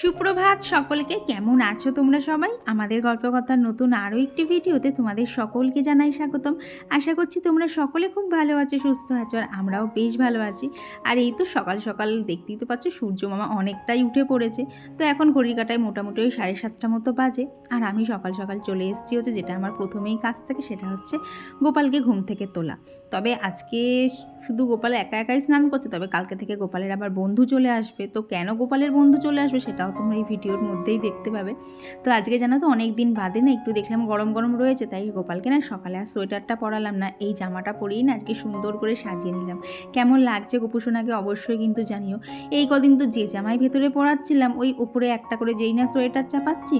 সুপ্রভাত সকলকে, কেমন আছো তোমরা সবাই? আমাদের গল্পকথার নতুন আরও একটি ভিডিওতে তোমাদের সকলকে জানাই স্বাগতম। আশা করছি তোমরা সকলে খুব ভালো আছো, সুস্থ আছো, আর আমরাও বেশ ভালো আছি। আর এই তো সকাল সকাল দেখতেই তো পাচ্ছ সূর্য মামা অনেকটাই উঠে পড়েছে। তো এখন ঘড়ির কাটায় মোটামুটি ওই সাড়ে সাতটা মতো বাজে। আর আমি সকাল সকাল চলে এসেছি হচ্ছে, যেটা আমার প্রথমেই কাজ থাকে, সেটা হচ্ছে গোপালকে ঘুম থেকে তোলা। তবে আজকে শুধু গোপাল একা একাই স্নান করছে, তবে কালকে থেকে গোপালের আবার বন্ধু চলে আসবে। তো কেন গোপালের বন্ধু চলে আসবে সেটাও তোমরা এই ভিডিওর মধ্যেই দেখতে পাবে। তো আজকে জানো তো অনেক দিন বাদে না একটু দেখলাম গরম গরম রয়েছে, তাই গোপালকে না সকালে আর সোয়েটারটা পরালাম না, এই জামাটা পরেই না আজকে সুন্দর করে সাজিয়ে নিলাম। কেমন লাগছে গোপুসোনাকে অবশ্যই কিন্তু জানিও। এই কদিন তো যে জামাই ভেতরে পরাচ্ছিলাম, ওই উপরে একটা করে যেই না সোয়েটার চাপাচ্ছি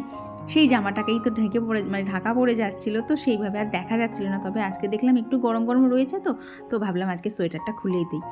সেই জামাটাকেই তো ঢেকে পড়ে মানে ঢাকা পড়ে যাচ্ছিল, তো সেইভাবে আর দেখা যাচ্ছিল না। তবে আজকে দেখলাম একটু গরম গরম রয়েছে তো তো ভাবলাম আজকে সোয়েটারটা খুলেই দিই।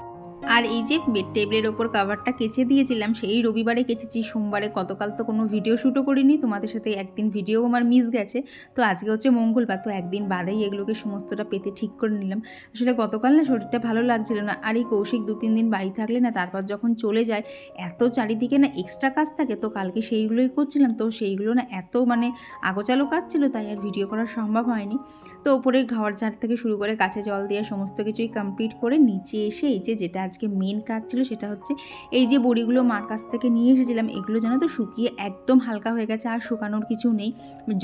আর এই যে বেড টেবিলের ওপর কাভারটা কেচে দিয়েছিলাম, সেই রবিবারে কেচেছি। সোমবারে গতকাল তো কোনো ভিডিও শ্যুটও করিনি, তোমাদের সাথে একদিন ভিডিও আমার মিস গেছে। তো আজকে হচ্ছে মঙ্গলবার, তো একদিন বাদেই এগুলোকে সমস্তটা পেতে ঠিক করে নিলাম। আসলে গতকাল না শরীরটা ভালো লাগছিল না, আর এই কৌশিক দু তিন দিন বাড়ি থাকলে না তারপর যখন চলে যায়, এত চারিদিকে না এক্সট্রা কাজ থাকে, তো কালকে সেইগুলোই করছিলাম। তো সেইগুলো না এত মানে আগোচালো কাজ ছিল, তাই আর ভিডিও করা সম্ভব হয়নি। তো ওপরের ঘর ঝাড় থেকে শুরু করে কাছে জল দিয়ে সমস্ত কিছুই কমপ্লিট করে নিচে এসে এই যে যেটা আজকে মেন কাজ ছিল সেটা হচ্ছে এই যে বড়িগুলো মার কাছ থেকে নিয়ে এসেছিলাম, এগুলো জানো তো শুকিয়ে একদম হালকা হয়ে গেছে আর শুকানোর কিছু নেই।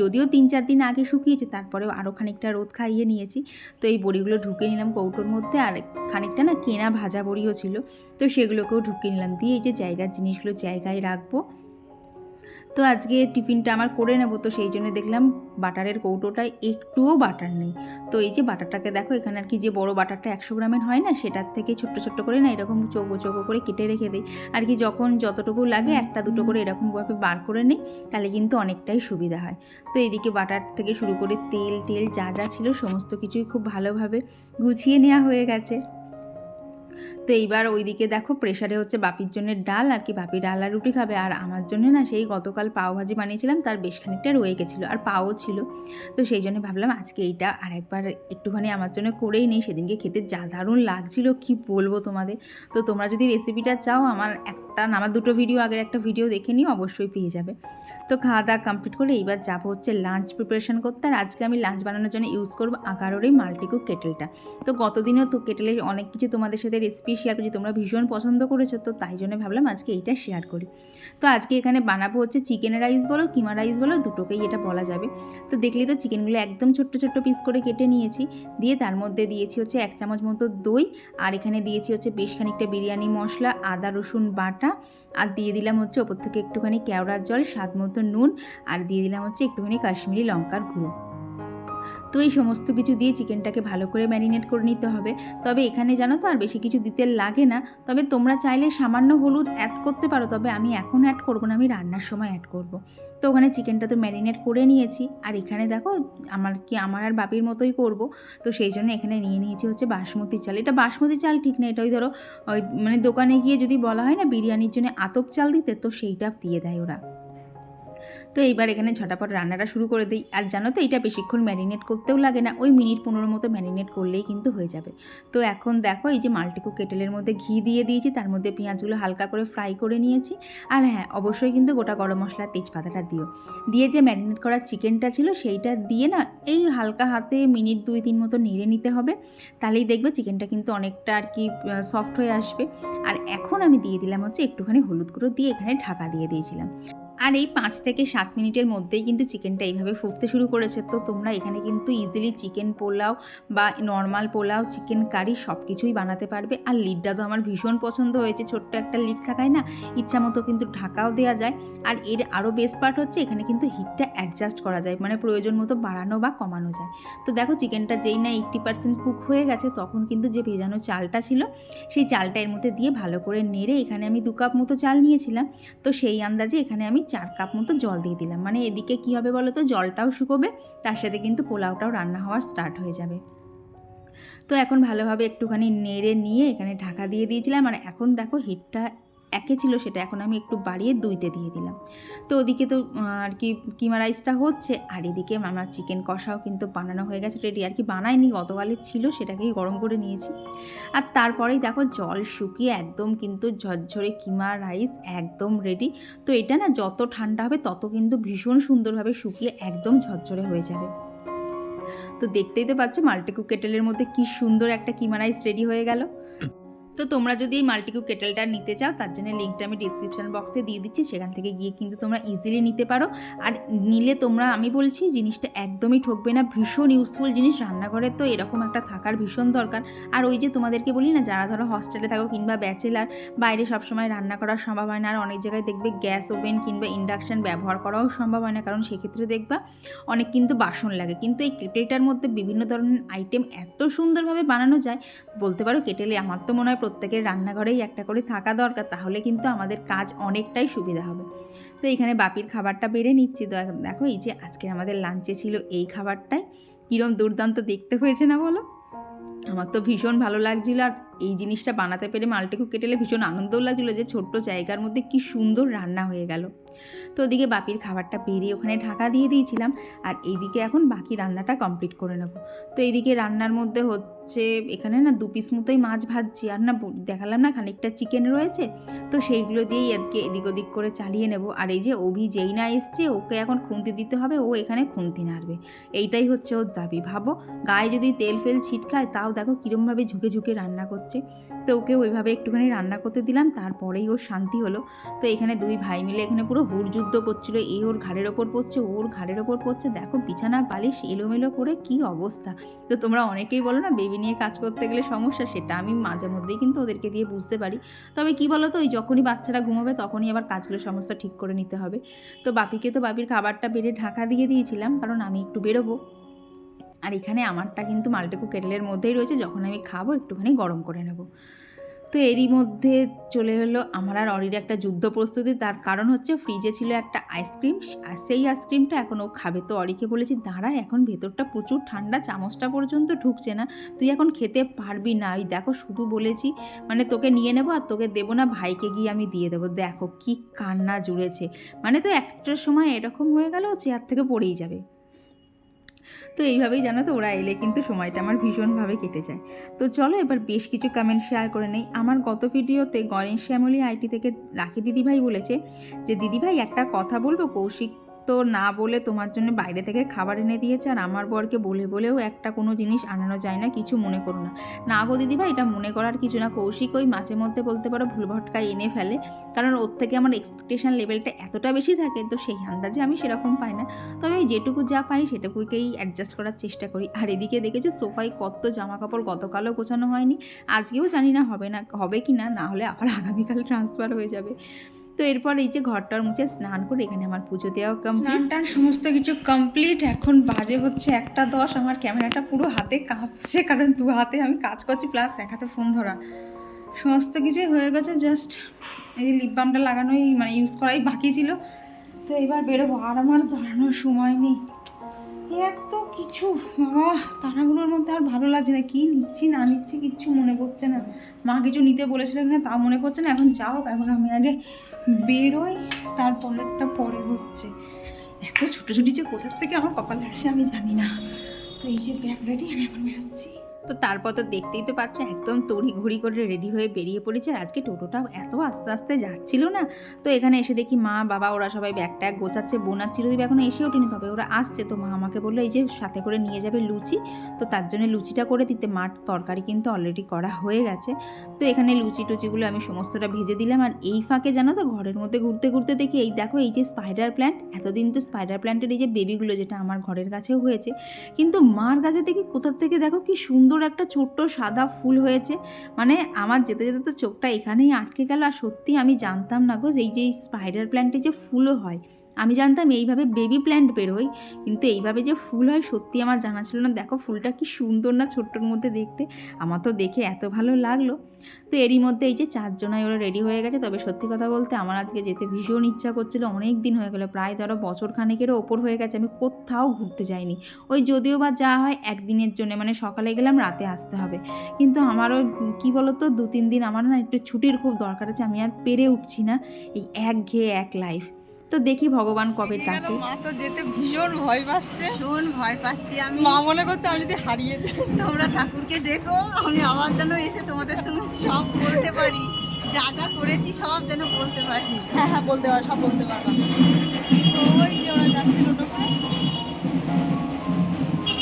যদিও তিন চার দিন আগে শুকিয়েছে, তারপরেও আরও খানিকটা রোদ খাইয়ে নিয়েছি। তো এই বড়িগুলো ঢুকে নিলাম কৌটোর মধ্যে আর খানিকটা না কেনা ভাজা বড়িও ছিল। তো সেগুলোকেও ঢুকিয়ে নিলাম, দিয়ে এই যে জায়গার জিনিসগুলো জায়গায় রাখব। তো আজকে টিফিনটা আমার করে নেব, তো সেই জন্য দেখলাম বাটারের কৌটোটায় একটুও বাটার নেই। তো এই যে বাটারটাকে দেখো, এখানে আর কি যে বড় বাটারটা একশো গ্রামের হয় না, সেটার থেকে ছোট্ট ছোট্ট করে না এরকম চৌকো চৌকো করে কেটে রেখে দিই। আর কি যখন যতটুকু লাগে একটা দুটো করে এরকমভাবে বার করে নিই, তাহলে কিন্তু অনেকটাই সুবিধা হয়। তো এদিকে বাটার থেকে শুরু করে তেল টেল যা যা ছিল সমস্ত কিছুই খুব ভালোভাবে গুছিয়ে নেওয়া হয়ে গেছে। তো এইবার ওইদিকে দেখো প্রেশারে হচ্ছে বাপির জন্য ডাল, আর কি বাপি ডাল আর রুটি খাবে। আর আমার জন্য না সেই গতকাল পাও ভাজি বানিয়েছিলাম, তার বেশ খানিকটা রয়ে গেছিল, আর পাও ছিল। তো সেই জন্য ভাবলাম আজকে এইটা আর একবার একটুখানি আমার জন্য করেই নেই, সেদিনকে খেতে যা দারুণ লাগছিল, কি বলব তোমাদের। তো তোমরা যদি রেসিপিটা চাও, আমার একটা আমার দুটো ভিডিও আগের একটা ভিডিও দেখে নিও, অবশ্যই পেয়ে যাবে। তো খাওয়া দাওয়া কমপ্লিট করে এইবার যাব হচ্ছে লাঞ্চ প্রিপারেশন করতে। আর আজকে আমি লাঞ্চ বানানোর জন্য ইউজ করব আগারোর এই মাল্টিকুক কেটেলটা। তো গতদিনও তো কেটেলে অনেক কিছু তোমাদের সাথে রেসিপি শেয়ার করছি, তোমরা ভীষণ পছন্দ করেছ, তো তাই জন্য ভাবলাম আজকে এইটা শেয়ার করি। তো আজকে এখানে বানাবো হচ্ছে চিকেন রাইস বলো, কিমা রাইস বলো, দুটোকেই এটা বলা যাবে। তো দেখলেই তো চিকেনগুলো একদম ছোট্ট ছোট্ট পিস করে কেটে নিয়েছি। দিয়ে তার মধ্যে দিয়েছি হচ্ছে এক চামচ মতো দই। আর এখানে দিয়েছি হচ্ছে বেশ খানিকটা বিরিয়ানি মশলা, আদা, রসুন, বাটা। আর দিয়ে দিলাম হচ্ছে ওপর থেকে একটুখানি কেওড়ার জল, স্বাদ মতো নুন, আর দিয়ে দিলাম হচ্ছে একটুখানি কাশ্মীরি লঙ্কার গুঁড়ো। তো এই সমস্ত কিছু দিয়ে চিকেনটাকে ভালো করে ম্যারিনেট করে নিতে হবে। তবে এখানে জানো তো আর বেশি কিছু দিতে লাগে না। তবে তোমরা চাইলে সামান্য হলুদ অ্যাড করতে পারো, তবে আমি এখন অ্যাড করব না, আমি রান্নার সময় অ্যাড করব। তো ওখানে চিকেনটা তো ম্যারিনেট করে নিয়েছি। আর এখানে দেখো, আমার কি, আমার আর বাপির মতোই করব। তো সেই জন্য এখানে নিয়ে নিয়েছি হচ্ছে বাসমতি চাল। এটা বাসমতি চাল ঠিক না এটা ওই ধরো, ওই মানে দোকানে গিয়ে যদি বলা হয় না, বিরিয়ানির জন্য আতপ চাল দিতে, তো সেইটা দিয়ে দেয় ওরা। তো এইবার এখানে ঝটাপট রান্নাটা শুরু করে দিই। আর জানো তো এটা বেশিক্ষণ ম্যারিনেট করতেও লাগে না, ওই মিনিট পনেরো মতো ম্যারিনেট করলেই কিন্তু হয়ে যাবে। তো এখন দেখো এই যে মাল্টিকু কেটেলের মধ্যে ঘি দিয়ে দিয়েছি, তার মধ্যে পেঁয়াজগুলো হালকা করে ফ্রাই করে নিয়েছি। আর হ্যাঁ অবশ্যই কিন্তু গোটা গরম মশলা তেজপাতাটা দিও। দিয়ে যে ম্যারিনেট করা চিকেনটা ছিল সেইটা দিয়ে না এই হালকা হাতে মিনিট দুই তিন মতো নেড়ে নিতে হবে। তাহলেই দেখবে চিকেনটা কিন্তু অনেকটা আর কি সফট হয়ে আসবে। আর এখন আমি দিয়ে দিলাম হচ্ছে একটুখানি হলুদ গুঁড়ো দিয়ে এখানে ঢাকা দিয়ে দিয়েছিলাম। আর এই পাঁচ থেকে সাত মিনিটের মধ্যেই কিন্তু চিকেনটা এইভাবে ফুটতে শুরু করেছে। তো তোমরা এখানে কিন্তু ইজিলি চিকেন পোলাও বা নর্মাল পোলাও চিকেন কারি সব কিছুই বানাতে পারবে। আর লিডটা তো আমার ভীষণ পছন্দ হয়েছে, ছোট্ট একটা লিড থাকায় না? ইচ্ছা মতো কিন্তু ঢাকাও দেওয়া যায়। আর এর আরও বেস্ট পার্ট হচ্ছে, এখানে কিন্তু হিটটা অ্যাডজাস্ট করা যায় মানে প্রয়োজন মতো বাড়ানো বা কমানো যায়। তো দেখো চিকেনটা যেই না এইট্টি পার্সেন্ট কুক হয়ে গেছে, তখন কিন্তু যে ভেজানো চালটা ছিল, সেই চালটা এর মধ্যে দিয়ে ভালো করে নেড়ে এখানে আমি দু কাপ মতো চাল নিয়েছিলাম। তো সেই আন্দাজে এখানে আমি চার কাপ মতো জল দিয়ে দিলাম। মানে এদিকে কি হবে বলো তো জলটাও শুকোবে, তার সাথে কিন্তু পোলাওটাও রান্না হওয়ার স্টার্ট হয়ে যাবে। তো এখন ভালোভাবে একটুখানি নেড়ে নিয়ে এখানে ঢাকা দিয়ে দিয়েছিলাম। আর এখন দেখো হিটটা একে ছিল সেটা এখন আমি একটু বাড়িয়ে দুইতে দিয়ে দিলাম। তো ওদিকে তো আর কি কিমা রাইসটা হচ্ছে, আর এদিকে আমার চিকেন কষাও কিন্তু বানানো হয়ে গেছে রেডি আর কি বানাইনি গতকালের ছিল, সেটাকেই গরম করে নিয়েছি। আর তারপরেই দেখো জল শুকিয়ে একদম কিন্তু ঝরঝরে কিমা রাইস একদম রেডি তো এটা না যত ঠান্ডা হবে তত কিন্তু ভীষণ সুন্দরভাবে শুকিয়ে একদম ঝরঝরে হয়ে যাবে। তো দেখতেই তো পাচ্ছ মাল্টিকুক কেটেলের মধ্যে কি সুন্দর একটা কিমা রাইস রেডি হয়ে গেল। তো তোমরা যদি এই মাল্টিকুক কেটেলটা নিতে চাও, তার জন্য লিঙ্কটা আমি ডিসক্রিপশন বক্সে দিয়ে দিচ্ছি, সেখান থেকে গিয়ে কিন্তু তোমরা ইজিলি নিতে পারো। আর নিলে তোমরা, আমি বলছি, জিনিসটা একদমই ঠকবে না, ভীষণ ইউজফুল জিনিস, রান্নাঘরে তো এরকম একটা থাকার ভীষণ দরকার। আর ওই যে তোমাদেরকে বলি না, যারা ধরো হস্টেলে থাকো কিংবা ব্যাচেলার বাইরে সবসময় রান্না করা সম্ভব হয় না, আর অনেক জায়গায় দেখবে গ্যাস ওভেন কিংবা ইন্ডাকশান ব্যবহার করাও সম্ভব হয় না, কারণ সেক্ষেত্রে দেখবা অনেক কিন্তু বাসন লাগে। কিন্তু এই কেটেলটার মধ্যে বিভিন্ন ধরনের আইটেম এত সুন্দরভাবে বানানো যায়, বলতে পারো কেটেলে আমার তো মনে হয় প্রত্যেকের রান্নাঘরেই একটা করে থাকা দরকার, তাহলে কিন্তু আমাদের কাজ অনেকটাই সুবিধা হবে। তো এখানে বাপির খাবারটা বেড়ে নিচ্ছি। দেখো, এই যে আজকে আমাদের লাঞ্চে ছিল এই খাবারটাই। কীরম দুর্দান্ত দেখতে হয়েছে না বলো? আমার তো ভীষণ ভালো লাগছিল আর এই জিনিসটা বানাতে পেরে মাল্টিকুক কেটেলে ভীষণ আনন্দও লাগছিল যে ছোট্ট জায়গার মধ্যে কি সুন্দর রান্না হয়ে গেল। তো ওদিকে বাপির খাবারটা বেরিয়ে ওখানে ঢাকা দিয়ে দিয়েছিলাম আর এইদিকে এখন বাকি রান্নাটা কমপ্লিট করে নেব। তো এইদিকে রান্নার মধ্যে হচ্ছে এখানে না দু পিস মতোই মাছ ভাজছি। আর না দেখালাম না খানিকটা চিকেন রয়েছে। তো সেইগুলো দিয়েই আজকে এদিক ওদিক করে চালিয়ে নেব। আর এই যে অভি যেই না এসছে, ওকে এখন খুন্তি দিতে হবে, ও এখানে খুন্তি নাড়বে। এইটাই হচ্ছে ওর দাবি, ভাবো। গায়ে যদি তেল ফেল ছিটকায়, তাও দেখো কীরমভাবে ঝুঁকে ঝুঁকে রান্না করছে। তো ওকে ওইভাবে একটুখানি রান্না করতে দিলাম, তারপরেই ওর শান্তি হলো। তো এখানে দুই ভাই মিলে এখানে পুরো হুড়যুদ্ধ করছিল। এই ওর ঘাড়ের ওপর পড়ছে ওর ঘাড়ের ওপর পড়ছে। দেখো বিছানা বালিশ এলোমেলো করে কি অবস্থা। তো তোমরা অনেকেই বলো না বেবি নিয়ে কাজ করতে গেলে সমস্যা সেটা আমি মাঝে মধ্যেই কিন্তু ওদেরকে দিয়ে বুঝতে পারি। তবে কি বলো তো ওই যখনই বাচ্চারা ঘুমাবে তখনই আবার কাজগুলো সমস্যা ঠিক করে নিতে হবে। তো বাপিকে তো বাপির খাবারটা বেড়ে ঢাকা দিয়ে দিয়েছিলাম, কারণ আমি একটু বেরোবো। আর এখানে আমারটা কিন্তু মাল্টিকু কেটেলের মধ্যেই রয়েছে, যখন আমি খাব একটুখানি গরম করে নেব। তো এরই মধ্যে চলে হলো আমার আর অরির একটা যুদ্ধ প্রস্তুতি। তার কারণ হচ্ছে ফ্রিজে ছিল একটা আইসক্রিম আর সেই আইসক্রিমটা এখন ও খাবে। তো অরিকে বলেছি, দাঁড়া, এখন ভেতরটা প্রচুর ঠান্ডা, চামচটা পর্যন্ত ঢুকছে না। তুই এখন খেতে পারবি না। ওই দেখো, শুধু বলেছি মানে তোকে নিয়ে নেব আর তোকে দেবো না, ভাইকে গিয়ে আমি দিয়ে দেবো। দেখো, কি কান্না জুড়েছে। মানে তো একটার সময় এরকম হয়ে গেল, চেয়ার থেকে পড়েই যাবে। তো এইভাবেই জানো তো ওরা এলে কিন্তু সময়টা আমার ভীষণভাবে কেটে যায়। তো চলো এবার বেশ কিছু কমেন্ট শেয়ার করে নেই। আমার গত ভিডিওতে গণেশ শ্যামলী আইটি থেকে রাখি দিদিভাই বলেছে যে, দিদিভাই, একটা কথা বলব কৌশিক তো না বলে তোমার জন্য বাইরে থেকে খাবার এনে দিয়েছে আর আমার বরকে বলে বলেও একটা কোনো জিনিস আনানো যায় না, কিছু মনে করো না। না গো দিদিভাই, এটা মনে করার কিছু না, কৌশিক ওই মাঝে মধ্যে বলতে পারো ভুল ভটকায় এনে ফেলে, কারণ ওর থেকে আমার এক্সপেকটেশন লেভেলটা এতটা বেশি থাকে, তো সেই আন্দাজে আমি সেরকম পাই না। তবে যেটুকু যা পাই সেটুকুকেই অ্যাডজাস্ট করার চেষ্টা করি। আর এদিকে দেখেছ সোফায় কত জামা কাপড় গতকালও গোছানো হয়নি, আজকেও জানি না হবে না, হবে কি না না হলে আবার আগামীকাল ট্রান্সফার হয়ে যাবে। তো এরপর এই যে ঘরটার মুছে স্নান করে এখানে আমার পুজো দেওয়া কমপ্লিট সমস্ত কিছু কমপ্লিট এখন বাজে হচ্ছে একটা দশ। আমার ক্যামেরাটা পুরো হাতে কাঁপছে, কারণ দু হাতে আমি কাজ করছি প্লাস এক হাতে ফোন ধরা। সমস্ত কিছুই হয়ে গেছে জাস্ট এই লিপ বামটা লাগানোই মানে ইউজ করাই বাকি ছিল। তো এবার বেরোবো। আর আমার দাঁড়ানোর সময় নেই। এত কিছু, বাবা, তারাগুলোর মধ্যে আর ভালো লাগছে না। কী নিচ্ছি, না নিচ্ছি, কিচ্ছু মনে পড়ছে না। মা কিছু নিতে বলেছিল না তা মনে পড়ছে না। এখন যাও এখন আমি আগে বেরোই, তারপরেরটা পরে হচ্ছে। এত ছুটোছুটি যে কোথার থেকে আমার কপালে আসে আমি জানি না। তো এই যে ব্যাগ রেডি আমি এখন বেরোচ্ছি। তো তারপর তো দেখতেই তো পাচ্ছ, একদম তড়ি ঘড়ি করে রেডি হয়ে বেরিয়ে পড়েছে। আর আজকে টোটোটাও এত আস্তে আস্তে যাচ্ছিল না। তো এখানে এসে দেখি মা, বাবা, ওরা সবাই ব্যাগ ট্যাগ গোছাচ্ছে বোন আর চিরদীপ এখনও এসে ওঠেনি। তবে ওরা আসছে। তো মা আমাকে বলল, এই যে সাথে করে নিয়ে যাবে লুচি। তো তার জন্য লুচিটা করে দিতে মার তরকারি কিন্তু অলরেডি করা হয়ে গেছে। তো এখানে লুচি টুচিগুলো আমি সমস্তটা ভেজে দিলাম। আর এই ফাঁকে জানো তো, ঘরের মধ্যে ঘুরতে ঘুরতে দেখি, এই দেখো, এই যে স্পাইডার প্ল্যান্ট এতদিন তো স্পাইডার প্ল্যান্টের এই যে বেবিগুলো যেটা আমার ঘরের কাছেও হয়েছে। কিন্তু মার কাছে দেখি, কোথার থেকে দেখো কি সুন্দর একটা ছোট্ট সাদা ফুল হয়েছে। মানে আমার যেতে যেতে তো চোখটা এখানেই আটকে গেল। আর সত্যি আমি জানতাম না গো এই যে স্পাইডার প্ল্যান্টে যে ফুলও হয়। আমি জানতাম এইভাবে বেবি প্ল্যান্ট বেরোয়, কিন্তু এইভাবে যে ফুল হয় সত্যি আমার জানা ছিল না। দেখো ফুলটা কি সুন্দর না ছোট্টর মধ্যে দেখতে, আমার তো দেখে এত ভালো লাগল। তো এরই মধ্যে এই যে চারজনাই ওরা রেডি হয়ে গেছে। তবে সত্যি কথা বলতে আমার আজকে যেতে ভীষণ ইচ্ছা করছিল অনেক দিন হয়ে গেলো, প্রায় ধরো বছর খানেকেরও ওপর হয়ে গেছে, আমি কোথাও ঘুরতে যাইনি। ওই যদিও বা যা হয় একদিনের জন্য মানে সকালে গেলাম, রাতে আসতে হবে। কিন্তু আমারও কী বলতো দু তিন দিন আমার না একটু ছুটির খুব দরকার আছে, আমি আর পেরে উঠছি না এই এক ঘেয়ে এক লাইফ তো দেখি ভগবান কবে ডাকে। মা তো যেতে ভীষণ ভয় পাচ্ছে। ভীষণ ভয় পাচ্ছি আমি। মা মনে করছে আমি যদি হারিয়ে যাই। তোমরা ঠাকুরকে ডেকো আমি আবার যেন এসে তোমাদের সঙ্গে সব বলতে পারি। যা যা করেছি সব যেন বলতে পারি। হ্যাঁ হ্যাঁ বলতে পারো সব বলতে পারবা তো ওই যে ওরা যাচ্ছে টোটো করে।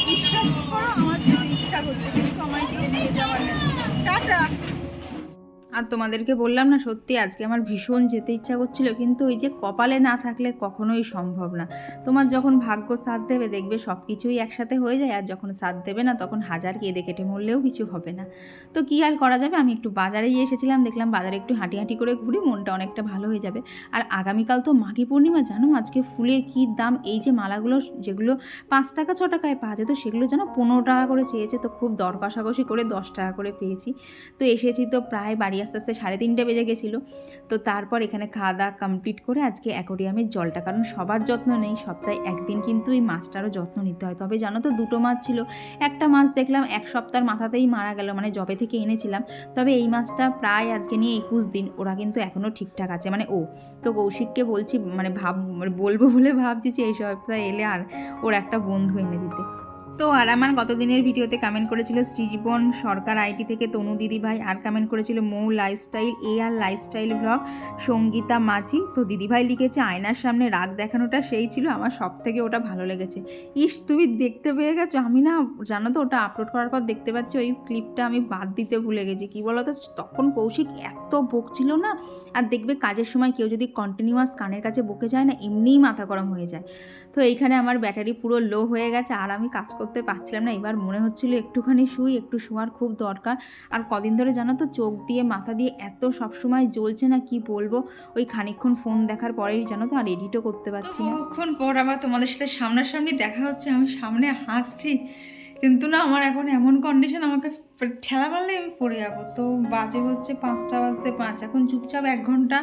বিশ্বাস করো আমার যেতে ইচ্ছা করছে কিন্তু আমার কেউ নিয়ে যাওয়ার নেই। টাটা। আর তোমাদেরকে বললাম না, সত্যি আজকে আমার ভীষণ যেতে ইচ্ছা করছিল, কিন্তু ওই যে কপালে না থাকলে কখনোই সম্ভব না। তোমার যখন ভাগ্য সাথ দেবে, দেখবে সব কিছুই একসাথে হয়ে যায়, আর যখন সাথ দেবে না, তখন হাজার কেঁদে কেটে মরলেও কিছু হবে না। তো কী আর করা যাবে? আমি একটু বাজারেই এসেছিলাম, দেখলাম বাজারে একটু হাঁটি হাঁটি করে ঘুরি, মনটা অনেকটা ভালো হয়ে যাবে। আর আগামীকাল তো মাঘী পূর্ণিমা, জানো? আজকে ফুলের কী দাম? এই যে মালাগুলো, যেগুলো পাঁচ টাকা, ছ টাকায় পাওয়া যেত, সেগুলো যেন পনেরো টাকা করে চেয়েছে, তো খুব দর কষাকষি করে দশ টাকা করে পেয়েছি। তো এসেছি তো প্রায় বাড়ি আস্তে আস্তে সাড়ে তিনটে বেজে গেছিল। তো তারপর এখানে খাওয়া দাওয়া কমপ্লিট করে আজকে অ্যাকোরিয়ামের জলটা, কারণ সবার যত্ন নেই, সপ্তাহে একদিন কিন্তু এই মাছটারও যত্ন নিতে হয়। তবে জানো তো দুটো মাছ ছিল, একটা মাছ দেখলাম এক সপ্তাহের মাথাতেই মারা গেল মানে জবে থেকে এনেছিলাম। তবে এই মাছটা প্রায় আজকে নিয়ে একুশ দিন, ওরা কিন্তু এখনও ঠিকঠাক আছে মানে ও, তো কৌশিককে বলছি মানে ভাব মানে বলব বলে ভাবছি যে এই সপ্তাহে এলে আর ওর একটা বন্ধু এনে দিতে। তো আর আমার গত দিনের ভিডিওতে কমেন্ট করেছিল শ্রীজীবন সরকার আইটি থেকে তনু দিদি ভাই আর কমেন্ট করেছিল মৌ লাইফস্টাইল এ আর লাইফস্টাইল ব্লগ সঙ্গীতা মাঝি। তো দিদিভাই লিখেছে, আয়নার সামনে রাগ দেখানোটা সেই ছিল, আমার সব থেকে ওটা ভালো লেগেছে। ইস, তুমি দেখতে পেয়ে গেছো, আমি না, জানো তো, ওটা আপলোড করার পর দেখতে পাচ্ছি, ওই ক্লিপটা আমি বাদ দিতে ভুলে গেছি। কী বলো তো তখন কৌশিক এত বকছিল না, আর দেখবে কাজের সময় কেউ যদি কন্টিনিউয়াস কানের কাছে বকে যায় না, এমনিই মাথা গরম হয়ে যায়। তো এইখানে আমার ব্যাটারি পুরো লো হয়ে গেছে, আর আমি কাজ করতে পারছিলাম না। এবার মনে হচ্ছিল একটুখানি শুই একটু শোয়ার খুব দরকার। আর কদিন ধরে জানো তো চোখ দিয়ে মাথা দিয়ে এত সবসময় জ্বলছে না কি বলব? ওই খানিকক্ষণ ফোন দেখার পরেই জানো তো আর এডিটও করতে পারছি না। বহুক্ষণ পর আবার তোমাদের সাথে সামনাসামনি দেখা হচ্ছে আমি সামনে হাসছি। কিন্তু না আমার এখন এমন কন্ডিশন আমাকে ঠেলা মারলে আমি পড়ে যাব। তো বাজে হচ্ছে পাঁচটা বাজতে পাঁচ। এখন চুপচাপ এক ঘণ্টা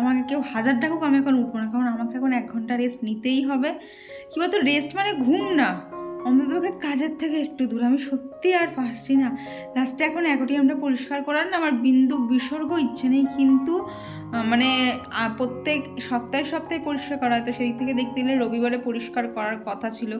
আমাকে কেউ হাজার ডাকুক আমি এখন উঠবো না। কারণ আমাকে এখন এক ঘণ্টা রেস্ট নিতেই হবে। কি বলতো রেস্ট মানে ঘুম না। অন্ততপক্ষে কাজের থেকে একটু দূর। আমি সত্যি আর পারছি না। লাস্টে এখন অ্যাকোরিয়ামটা পরিষ্কার করার না আমার বিন্দু বিসর্গ ইচ্ছে নেই, কিন্তু মানে প্রত্যেক সপ্তাহে সপ্তাহে পরিষ্কার করা হয়। তো সেই থেকে দেখতে গেলে রবিবারে পরিষ্কার করার কথা ছিল।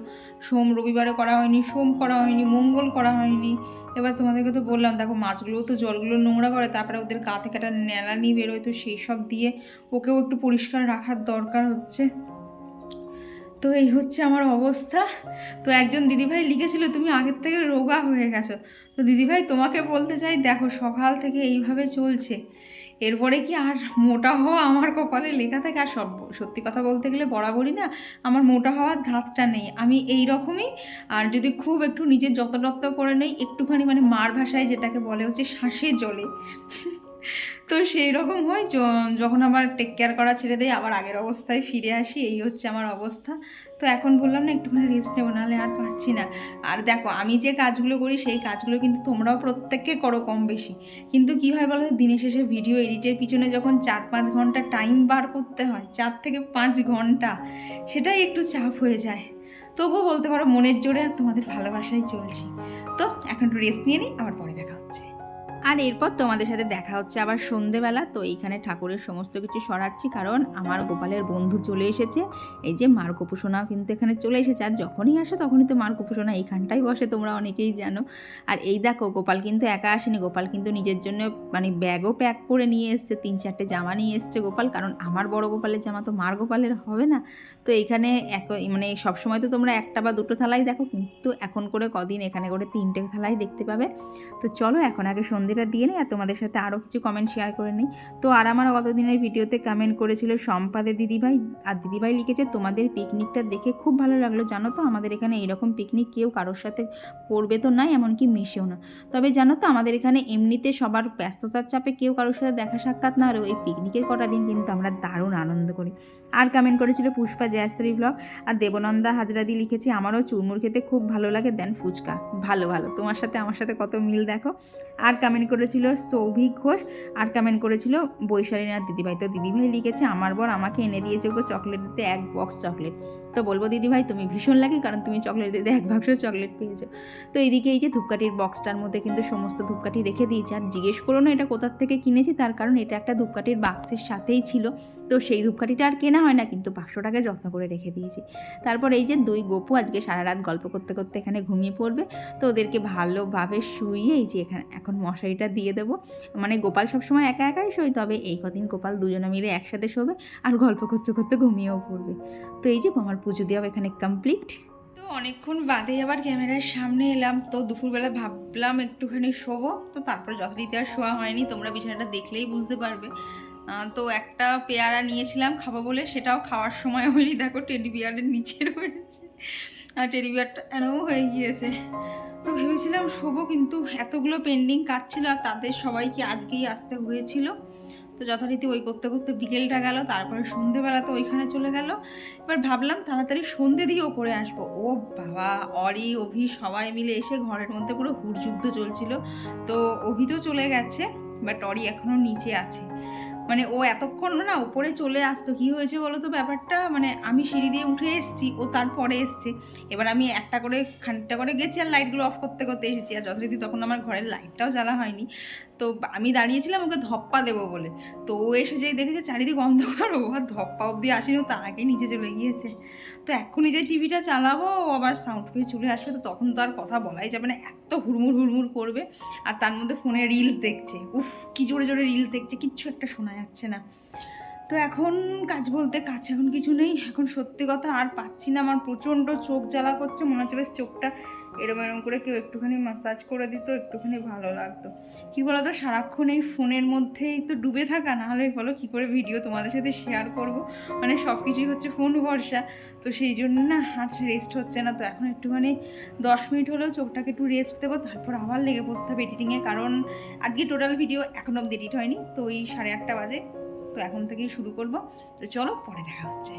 সোম রবিবারে করা হয়নি, সোম করা হয়নি, মঙ্গল করা হয়নি। এবার তোমাদেরকে তো বললাম, দেখো মাছগুলো তো জলগুলো নোংরা করে, তারপরে ওদের গা থেকে একটা নেলানি বেরোয়। তো সেই সব দিয়ে ওকেও একটু পরিষ্কার রাখার দরকার হচ্ছে। তো এই হচ্ছে আমার অবস্থা। তো একজন দিদিভাই লিখেছিল, তুমি আগের থেকে রোগা হয়ে গেছো। তো দিদিভাই তোমাকে বলতে চাই, দেখো, সকাল থেকে এইভাবে চলছে। এরপরে কি আর মোটা হওয়া আমার কপালে লেখা থাকে? আর সব, সত্যি কথা বলতে গেলে বরাবরই না, আমার মোটা হওয়ার ধাতটা নেই। আমি এই রকমই আর যদি খুব একটু নিজের যত্নটত্ন করে নেই, একটুখানি মানে মার ভাষায় যেটাকে বলে হচ্ছে, শ্বাসে জলে। তো সেই রকম হয় যখন আমার টেক কেয়ার করা ছেড়ে দেয় আবার আগের অবস্থায় ফিরে আসি, এই হচ্ছে আমার অবস্থা। তো এখন বললাম না, একটুখানি রেস্ট নেব, নাহলে আর পারছি না। আর দেখো, আমি যে কাজগুলো করি, সেই কাজগুলো কিন্তু তোমরাও প্রত্যেককে করো কম বেশি। কিন্তু কী হয় বলো দিনের শেষে ভিডিও এডিটের পিছনে যখন চার পাঁচ ঘণ্টা টাইম বার করতে হয়, চার থেকে পাঁচ ঘণ্টা, সেটাই একটু চাপ হয়ে যায়। তবুও বলতে পারো, মনের জোরে আর তোমাদের ভালোবাসাই চলছি। তো এখন একটু রেস্ট নিয়ে নিই, আবার আর এরপর তোমাদের সাথে দেখা হচ্ছে আবার সন্ধেবেলা। তো এইখানে ঠাকুরের সমস্ত কিছু সরাচ্ছি, কারণ আমার গোপালের বন্ধু চলে এসেছে। এই যে মার গোপুসোনাও কিন্তু এখানে চলে এসেছে। আর যখনই আসে তখনই তো মার গোপুসোনা এইখানটাই বসে, তোমরা অনেকেই জানো। আর এই দেখো, গোপাল কিন্তু একা আসেনি। গোপাল কিন্তু নিজের জন্য মানে ব্যাগও প্যাক করে নিয়ে এসছে। তিন চারটে জামা নিয়ে এসছে গোপাল, কারণ আমার বড় গোপালের জামা তো মার গোপালের হবে না। তো এইখানে এক মানে সবসময় তো তোমরা একটা বা দুটো থালাই দেখো, কিন্তু এখন করে কদিন এখানে করে তিনটে থালাই দেখতে পাবে। তো চলো এখন আগে সন্ধে মেহেন্দিটা দিয়ে নিই আর তোমাদের সাথে আরও কিছু কমেন্ট শেয়ার করে নিই। তো আর আমার গতদিনের ভিডিওতে কমেন্ট করেছিল সম্পাদের দিদিভাই। আর দিদিভাই লিখেছে, তোমাদের পিকনিকটা দেখে খুব ভালো লাগল। জানো তো, আমাদের এখানে এরকম পিকনিক কেউ কারোর সাথে করবে তো না, এমনকি মিশেও না। তবে জানো তো, আমাদের এখানে এমনিতে সবার ব্যস্ততার চাপে কেউ কারোর সাথে দেখা সাক্ষাৎ না। হলেও এই পিকনিকের কটা দিন কিন্তু আমরা দারুণ আনন্দ করি। আর কমেন্ট করেছিল পুষ্পা জয়াস্ত্রী ব্লগ আর দেবনন্দা হাজরাদি লিখেছে, আমারও চুরমুর খেতে খুব ভালো লাগে। দেন ফুচকা। ভালো ভালো। তোমার সাথে, আমার সাথে কত মিল দেখো। আর কমেন্ট করেছিল সৌভিক ঘোষ আর কমেন্ট করেছিল বৈশালীনাথ দিদিভাই। তো দিদিভাই লিখেছে, আমার বর আমাকে এনে দিয়েছে গো চকলেট দিতে এক বক্স চকলেট তো বলব, দিদিভাই, তুমি ভীষণ লাগে কারণ তুমি চকলেট দিতে এক বাক্স চকলেট পেয়েছ। তো এইদিকে এই যে ধূপকাঠির বক্সটার মধ্যে কিন্তু সমস্ত ধূপকাঠি রেখে দিয়েছে। আর জিজ্ঞেস করো না এটা কোথার থেকে কিনেছি, তার কারণ এটা একটা ধূপকাঠির বাক্সের সাথেই ছিল। তো সেই ধূপকাঠিটা আর কেনা হয় না, কিন্তু বাক্সটাকে যত্ন করে রেখে দিয়েছি। তারপর এই যে দুই গোপু আজকে সারা রাত গল্প করতে করতে এখানে ঘুমিয়ে পড়বে। তো ওদেরকে ভালোভাবে শুইয়ে এই যে এখানে, এখন মশারিটা দিয়ে দেবো। মানে গোপাল সবসময় একা একাই শোয়, তবে এই কদিন গোপাল দুজনে মিলে একসাথে শোবে আর গল্প করতে করতে ঘুমিয়েও পড়বে। তো এই যে আমার পুজো দেওয়া এখানে কমপ্লিট তো অনেকক্ষণ বাদে আবার ক্যামেরার সামনে এলাম। তো দুপুরবেলা ভাবলাম একটুখানি শোবো। তো তারপরে যথারীতি আর শোয়া হয়নি। তোমরা বিছানাটা দেখলেই বুঝতে পারবে। তো একটা পেয়ারা নিয়েছিলাম খাব বলে। সেটাও খাওয়ার সময় হয়নি। দেখো টেডি বিয়ারের নিচে রয়েছে। আর টেডি বিয়ারটা এরও হয়ে গিয়েছে। তো ভেবেছিলাম শোবো, কিন্তু এতগুলো পেন্ডিং কাজ ছিল আর তাদের সবাইকে আজকেই আসতে হয়েছিল। তো যথারীতি ওই করতে করতে বিকেলটা গেল, তারপরে সন্ধেবেলা তো ওইখানে চলে গেল। এবার ভাবলাম তাড়াতাড়ি সন্ধে দিয়ে ওপরে আসব। ও বাবা, অরি, অভি সবাই মিলে এসে ঘরের মধ্যে পুরো হুড়যুদ্ধ চলছিল। তো অভি তো চলে গেছে বাট অরি এখনও নিচে আছে। মানে ও এতক্ষণ না উপরে চলে আসতো। কি হয়েছে বলো তো ব্যাপারটা? মানে আমি সিঁড়ি দিয়ে উঠে এসেছি, ও তারপরে এসছে। এবার আমি একটা করে, খানিকটা করে গেছি আর লাইটগুলো অফ করতে করতে এসেছি। আর যথারীতি তখন আমার ঘরের লাইটটাও জ্বালা হয়নি। তো আমি দাঁড়িয়েছিলাম ওকে ধপ্পা দেবো বলে। তো ও এসে যেই দেখেছে চারিদিক অন্ধকার, ও আর ধপ্পা অবধি আসেনি, ও তার আগেই নিচে চলে গিয়েছে। তো এক্ষুনি যে টিভিটা চালাবো, ও আবার সাউন্ড পেয়ে চলে আসবে, তো তখন তো আর কথা বলাই যাবে না। এত হুড়মুড় হুড়মুড় করবে আর তার মধ্যে ফোনে রিলস দেখছে। উফ, কি জোরে জোরে রিলস দেখছে, কিচ্ছু একটা শোনা যাচ্ছে না। তো এখন কাজ বলতে কাজ এখন কিছু নেই। এখন সত্যি কথা আর পাচ্ছি না। আমার প্রচণ্ড চোখ জ্বালা করছে। মনে হচ্ছে বেশ চোখটা এরম এরম করে কেউ একটুখানি মাসাজ করে দিত, একটুখানি ভালো লাগতো। কি বলতো, সারাক্ষণ এই ফোনের মধ্যেই তো ডুবে থাকা, না হলে বলো কী করে ভিডিও তোমাদের সাথে শেয়ার করব? মানে সব কিছুই হচ্ছে ফোন ভরসা। তো সেই জন্য না আর রেস্ট হচ্ছে না। তো এখন একটুখানি দশ মিনিট হলেও চোখটাকে একটু রেস্ট দেবো, তারপর আবার লেগে পড়তে হবে এডিটিংয়ে কারণ আজকে টোটাল ভিডিও এখন অব্দি এডিট হয়নি। তো ওই সাড়ে আটটা বাজে। তো এখন থেকেই শুরু করব। তো চলো, পরে দেখা হচ্ছে।